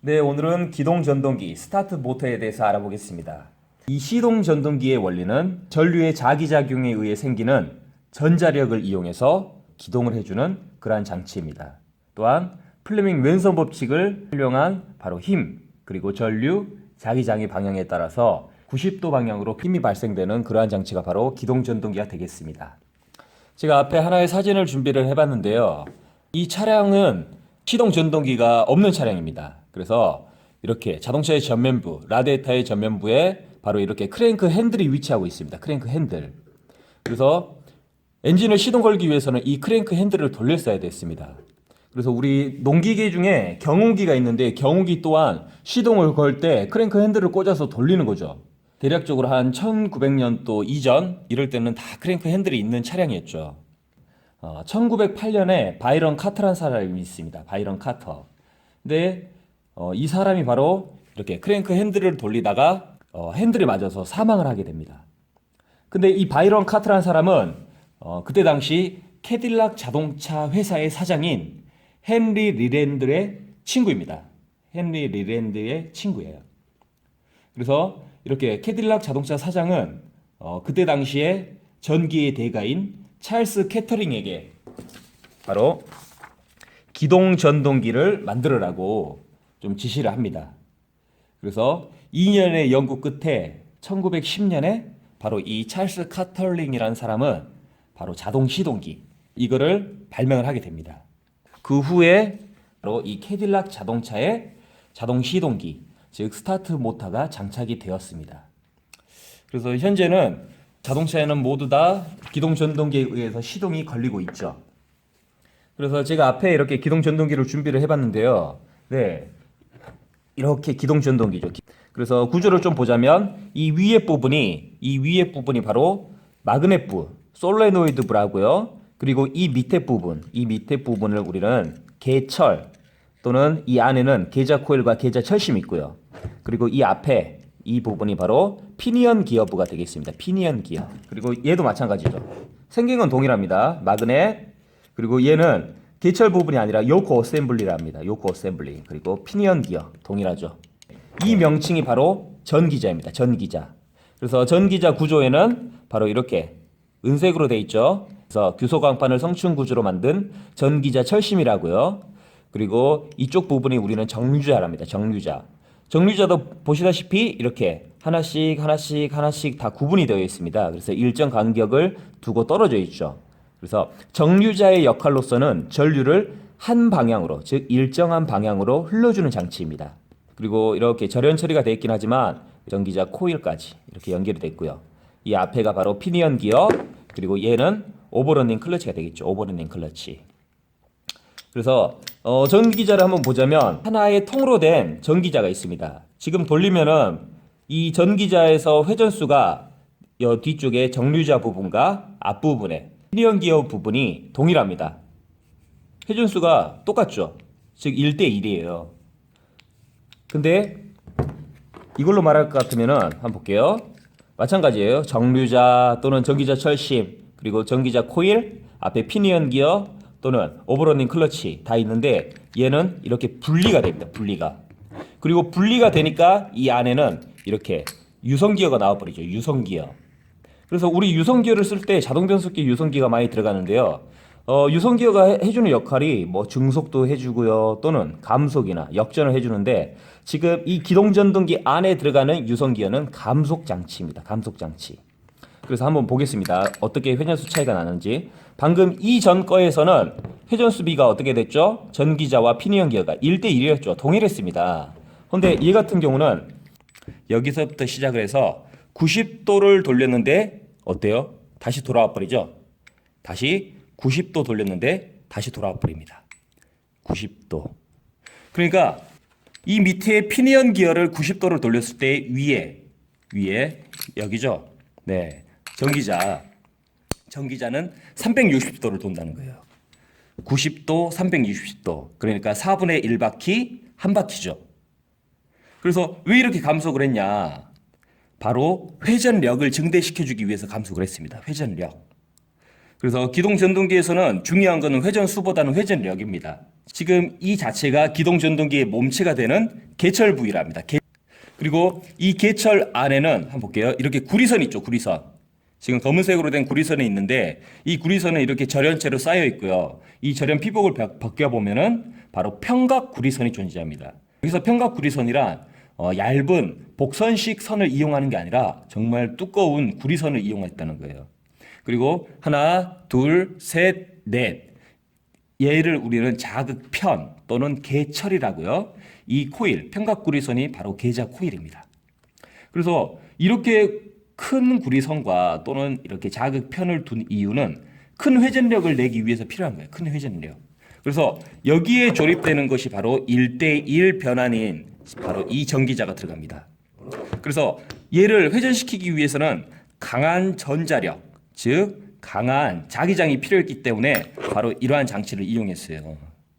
네, 오늘은 기동 전동기 스타트 모터에 대해서 알아보겠습니다. 이 시동 전동기의 원리는 전류의 자기작용에 의해 생기는 전자력을 이용해서 기동을 해주는 그러한 장치입니다. 또한 플레밍 왼손 법칙을 활용한 바로 힘 그리고 전류 자기장의 방향에 따라서 90도 방향으로 힘이 발생되는 그러한 장치가 바로 기동 전동기가 되겠습니다. 제가 앞에 하나의 사진을 준비를 해봤는데요. 이 차량은 시동 전동기가 없는 차량입니다. 그래서 이렇게 자동차의 전면부, 라디에이터의 전면부에 바로 이렇게 크랭크 핸들이 위치하고 있습니다. 크랭크 핸들. 그래서 엔진을 시동 걸기 위해서는 이 크랭크 핸들을 돌렸어야 됐습니다. 그래서 우리 농기계 중에 경운기가 있는데 경운기 또한 시동을 걸 때 크랭크 핸들을 꽂아서 돌리는 거죠. 대략적으로 한 1900년도 이전 이럴 때는 다 크랭크 핸들이 있는 차량이었죠. 어, 1908년에 바이런 카터라는 사람이 있습니다. 바이런 카터. 근데 어, 이 사람이 바로 이렇게 크랭크 핸들을 돌리다가 어, 핸들이 맞아서 사망을 하게 됩니다. 근데 이 바이런 카트라는 사람은 어, 그때 당시 캐딜락 자동차 회사의 사장인 헨리 리랜드의 친구입니다. 헨리 리랜드의 친구예요. 그래서 이렇게 캐딜락 자동차 사장은 어, 그때 당시에 전기의 대가인 찰스 캐터링에게 바로 기동 전동기를 만들어라고 좀 지시를 합니다. 그래서 2년의 연구 끝에 1910년에 바로 이 찰스 카털링이라는 사람은 바로 자동 시동기 이거를 발명을 하게 됩니다. 그 후에 바로 이 캐딜락 자동차에 자동 시동기 즉 스타트 모터가 장착이 되었습니다. 그래서 현재는 자동차에는 모두 다 기동 전동기에 의해서 시동이 걸리고 있죠. 그래서 제가 앞에 이렇게 기동 전동기를 준비를 해봤는데요. 네, 이렇게 기동 전동기죠. 그래서 구조를 좀 보자면 이 위에 부분이 이 위에 부분이 바로 마그넷부, 솔레노이드 부라고요. 그리고 이 밑에 부분, 이 밑에 부분을 우리는 개철 또는 이 안에는 계좌 코일과 계좌 철심이 있고요. 그리고 이 앞에 이 부분이 바로 피니언 기어부가 되겠습니다. 피니언 기어. 그리고 얘도 마찬가지죠. 생긴 건 동일합니다. 마그넷 그리고 얘는 개철 부분이 아니라 요코 어셈블리라 합니다. 요코 어셈블리. 그리고 피니언 기어 동일하죠. 이 명칭이 바로 전기자입니다. 전기자. 그래서 전기자 구조에는 바로 이렇게 은색으로 돼 있죠. 그래서 규소 강판을 성층 구조로 만든 전기자 철심이라고요. 그리고 이쪽 부분이 우리는 정류자랍니다. 정류자. 정류자도 보시다시피 이렇게 하나씩 하나씩 하나씩 다 구분이 되어 있습니다. 그래서 일정 간격을 두고 떨어져 있죠. 그래서 정류자의 역할로서는 전류를 한 방향으로 즉 일정한 방향으로 흘러주는 장치입니다. 그리고 이렇게 절연 처리가 되어 있긴 하지만 전기자 코일까지 이렇게 연결이 됐고요. 이 앞에가 바로 피니언 기어 그리고 얘는 오버러닝 클러치가 되겠죠. 오버러닝 클러치. 그래서 어, 전기자를 한번 보자면 하나의 통으로 된 전기자가 있습니다. 지금 돌리면은 이 전기자에서 회전수가 여 뒤쪽에 정류자 부분과 앞부분에 피니언 기어 부분이 동일합니다. 회전수가 똑같죠. 즉 1대 1이에요. 근데 이걸로 말할 것 같으면은 한번 볼게요. 마찬가지예요. 정류자 또는 전기자 철심 그리고 전기자 코일 앞에 피니언 기어 또는 오버러닝 클러치 다 있는데 얘는 이렇게 분리가 됩니다. 분리가. 그리고 분리가 되니까 이 안에는 이렇게 유성 기어가 나와 버리죠. 유성 기어. 그래서 우리 유성기어를 쓸 때 자동 변속기 유성기가 많이 들어가는데요. 어, 유성기어가 해- 해주는 역할이 뭐 증속도 해주고요. 또는 감속이나 역전을 해주는데 지금 이 기동전동기 안에 들어가는 유성기어는 감속 장치입니다. 감속 장치. 그래서 한번 보겠습니다. 어떻게 회전수 차이가 나는지. 방금 이전 거에서는 회전수 비가 어떻게 됐죠? 전기자와 피니언 기어가 1대 1이었죠. 동일했습니다. 근데 얘 같은 경우는 여기서부터 시작을 해서 90도를 돌렸는데 어때요? 다시 돌아와 버리죠. 다시 90도 돌렸는데 다시 돌아와 버립니다. 90도. 그러니까 이 밑에 피니언 기어를 90도를 돌렸을 때 위에 위에 여기죠. 네. 전기자 전기자는 360도를 돈다는 거예요. 90도, 360도. 그러니까 4분의 1바퀴 한 바퀴죠. 그래서 왜 이렇게 감속을 했냐? 바로 회전력을 증대시켜 주기 위해서 감속을 했습니다. 회전력. 그래서 기동 전동기에서는 중요한 것은 회전 수보다는 회전력입니다. 지금 이 자체가 기동 전동기의 몸체가 되는 개철 부위랍니다. 개- 그리고 이 개철 안에는 한번 볼게요. 이렇게 구리선 있죠, 구리선. 지금 검은색으로 된 구리선이 있는데 이 구리선은 이렇게 절연체로 쌓여 있고요. 이 절연 피복을 벗- 벗겨 보면은 바로 평각 구리선이 존재합니다. 여기서 평각 구리선이란 어, 얇은 복선식 선을 이용하는 게 아니라 정말 두꺼운 구리선을 이용했다는 거예요. 그리고 하나, 둘, 셋, 넷. 얘를 우리는 자극편 또는 개철이라고요. 이 코일, 평각구리선이 바로 계자 코일입니다. 그래서 이렇게 큰 구리선과 또는 이렇게 자극편을 둔 이유는 큰 회전력을 내기 위해서 필요한 거예요. 큰 회전력. 그래서 여기에 조립되는 것이 바로 1대1 변환인 바로 이 전기자가 들어갑니다. 그래서 얘를 회전시키기 위해서는 강한 전자력, 즉 강한 자기장이 필요했기 때문에 바로 이러한 장치를 이용했어요.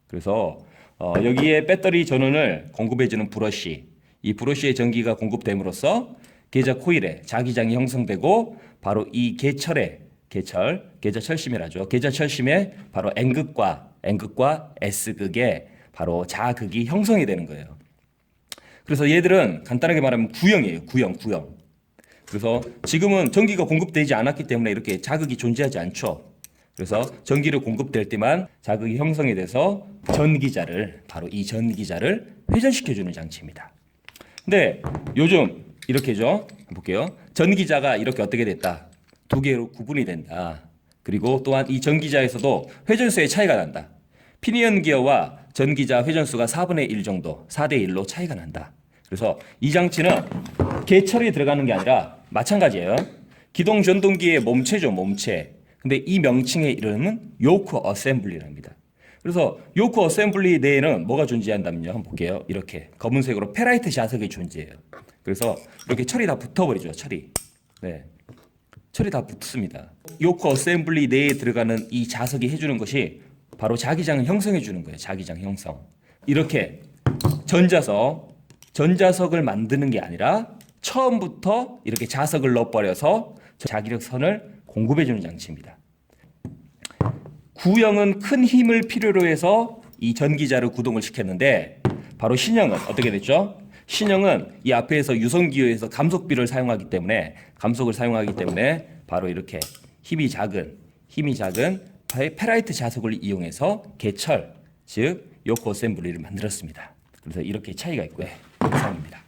그래서 어, 여기에 배터리 전원을 공급해주는 브러쉬, 이 브러쉬의 전기가 공급됨으로써 계좌 코일에 자기장이 형성되고 바로 이 개철에 개철, 계좌 철심이라죠. 계좌 철심에 바로 N극과 N극과 S극에 바로 자극이 형성이 되는 거예요. 그래서 얘들은 간단하게 말하면 구형이에요. 구형, 구형. 그래서 지금은 전기가 공급되지 않았기 때문에 이렇게 자극이 존재하지 않죠. 그래서 전기를 공급될 때만 자극이 형성이 돼서 전기자를 바로 이 전기자를 회전시켜 주는 장치입니다. 근데 요즘 이렇게죠. 볼게요. 전기자가 이렇게 어떻게 됐다. 두 개로 구분이 된다. 그리고 또한 이 전기자에서도 회전수의 차이가 난다. 피니언 기어와 전기자 회전수가 4분의 1 정도, 4대 1로 차이가 난다. 그래서 이 장치는 개철이 들어가는 게 아니라 마찬가지예요. 기동 전동기의 몸체죠, 몸체. 근데 이 명칭의 이름은 요크 어셈블리랍니다. 그래서 요크 어셈블리 내에는 뭐가 존재한다면요. 한번 볼게요. 이렇게 검은색으로 페라이트 자석이 존재해요. 그래서 이렇게 철이 다 붙어버리죠, 철이. 네. 철이 다 붙습니다. 요크 어셈블리 내에 들어가는 이 자석이 해주는 것이 바로 자기장을 형성해 주는 거예요. 자기장 형성. 이렇게 전자석, 전자석을 만드는 게 아니라 처음부터 이렇게 자석을 넣어버려서 자기력 선을 공급해 주는 장치입니다. 구형은 큰 힘을 필요로 해서 이 전기자를 구동을 시켰는데 바로 신형은 어떻게 됐죠? 신형은 이 앞에서 유성기호에서 감속비를 사용하기 때문에 감속을 사용하기 때문에 바로 이렇게 힘이 작은 힘이 작은 페- 페라이트 자석을 이용해서 개철 즉 요코 어셈블리를 만들었습니다. 그래서 이렇게 차이가 있고요. 이상입니다.